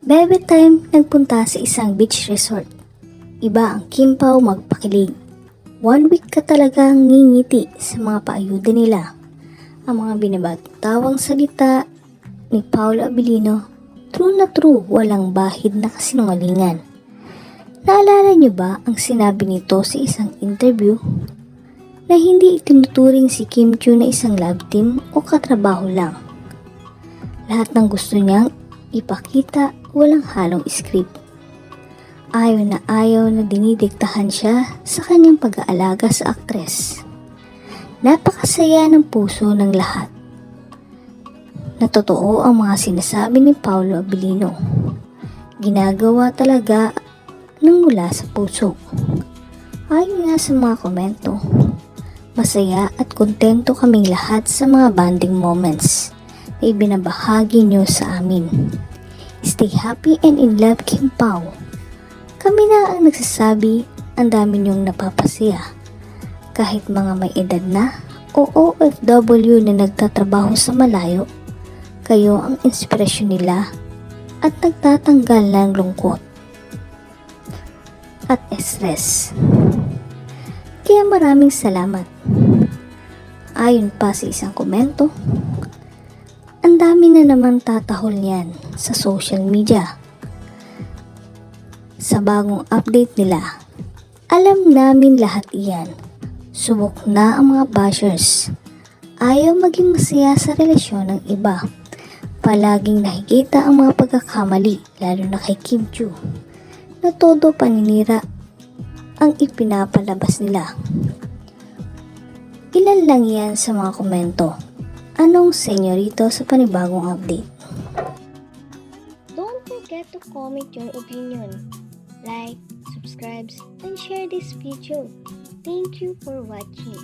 Bebe time nagpunta sa isang beach resort. Iba ang kimpaw magpakilig. One week ka talagang ngingiti sa mga paayuda nila. Ang mga binabagtawang salita ni Paolo Abilino, true na true, walang bahid na kasinungalingan. Naalala niyo ba ang sinabi nito sa isang interview na hindi itinuturing si Kim Chiu na isang love team o katrabaho lang. Lahat ng gusto niyang ipakita walang halong script. Ayaw na ayaw na dinidiktahan siya sa kanyang pag-aalaga sa aktres. Napakasaya ng puso ng lahat. Na totoo ang mga sinasabi ni Paolo Abilino. Ginagawa talaga ng mula sa puso. Ayon nga sa mga komento, masaya at kontento kaming lahat sa mga bonding moments na ibinabahagi nyo sa amin. Stay happy and in love, Kim Pao. Kami na ang nagsasabi, ang dami niyong napapasaya. Kahit mga may edad na o OFW na nagtatrabaho sa malayo, kayo ang inspirasyon nila at nagtatanggal ng lungkot at stress. Kaya maraming salamat. Ayon pa sa isang komento, dami na naman tatahol niyan sa social media. Sa bagong update nila, alam namin lahat iyan. Subok na ang mga bashers. Ayaw maging masaya sa relasyon ng iba. Palaging nakikita ang mga pagkakamali, lalo na kay Kim Chu, na paninira ang ipinapalabas nila. Ilan lang yan sa mga komento. Anong senyorito sa panibagong update? Don't forget to comment your opinion. Like, subscribe, and share this video. Thank you for watching.